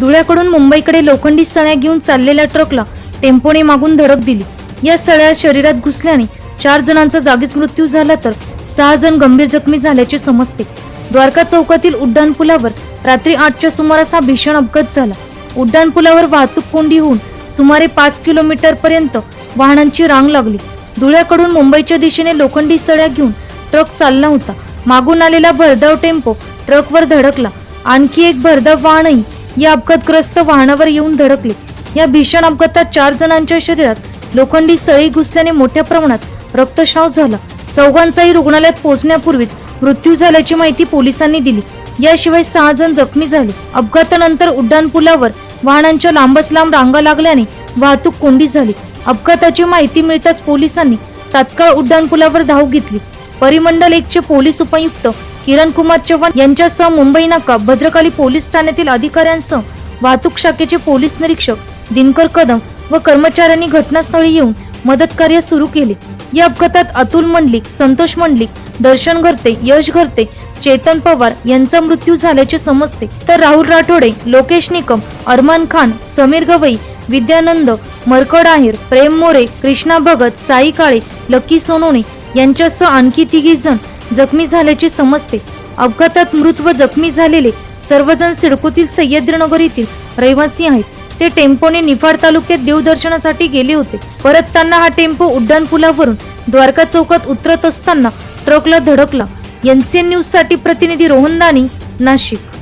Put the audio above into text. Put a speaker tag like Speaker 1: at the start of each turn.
Speaker 1: धुळ्याकडून मुंबईकडे लोखंडी सळ्या घेऊन चाललेल्या ट्रकला टेम्पोने मागून धडक दिली. या सळ्या शरीरात घुसल्याने चार जणांचा जागीच मृत्यू झाला तर सहा जण गंभीर जखमी झाल्याचे समजते. द्वारका चौकातील उड्डाणपुलावर रात्री आठच्या सुमारास हा भीषण अपघात झाला. उड्डाणपुलावर वाहतूक कोंडी होऊन सुमारे पाच किलोमीटर पर्यंत वाहनांची रांग लागली. धुळ्याकडून मुंबईच्या दिशेने लोखंडी सळ्या घेऊन ट्रक चालला होता. मागून आलेला भरधाव टेम्पो ट्रकवर धडकला. आणखी एक भरधाव वाहनही या अपघातग्रस्त वाहनावर येऊन धडकले. या भीषण अपघातात चार जणांच्या शरीरात लोखंडी सळी घुसल्याने मोठ्या प्रमाणात रक्तस्राव झाला. चौघांचाही रुग्णालयात पोहोचण्यापूर्वीच मृत्यू झाल्याची माहिती पोलिसांनी दिली. याशिवाय सहा जण जखमी झाले. अपघातानंतर उड्डाणपुलावर वाहनांच्या लांबच लांब रांगा लागल्याने वाहतूक कोंडी झाली. अपघाताची माहिती मिळताच पोलिसांनी तात्काळ उड्डाणपुलावर धाव घेतली. परिमंडल एकचे पोलीस उपायुक्त किरण कुमार चव्हाण यांच्यासह मुंबई नाका भद्रकाली पोलीस ठाण्यातील अधिकाऱ्यांसह वाहतूक शाखेचे पोलीस निरीक्षक दिनकर कदम व कर्मचाऱ्यांनी घटनास्थळी येऊन मदत कार्य सुरू केले. या अपघातात अतुल मंडलिक संतोष मंडलिक दर्शन घरते यश घरते चेतन पवार यांचा मृत्यू झाल्याचे समजते. तर राहुल राठोडे लोकेश निकम अरमान खान समीर गवई विद्यानंद मरकड आहेर प्रेम मोरे कृष्णा भगत साई काळे लकी सोनोने यांच्यासह आणखी तिघी जण जखमी झाल्याचे समजते. अपघातात मृत व जखमी झालेले सर्वजण सिडकोतील सह्याद्रीनगर येथील रहिवासी आहेत. ते टेम्पोने निफाड तालुक्यात देवदर्शनासाठी गेले होते. परत त्यांना हा टेम्पो उड्डाणपुलावरून द्वारका चौकात उतरत असताना ट्रकला धडकला. एनसीएन न्यूजसाठी प्रतिनिधी रोहन दानी नाशिक.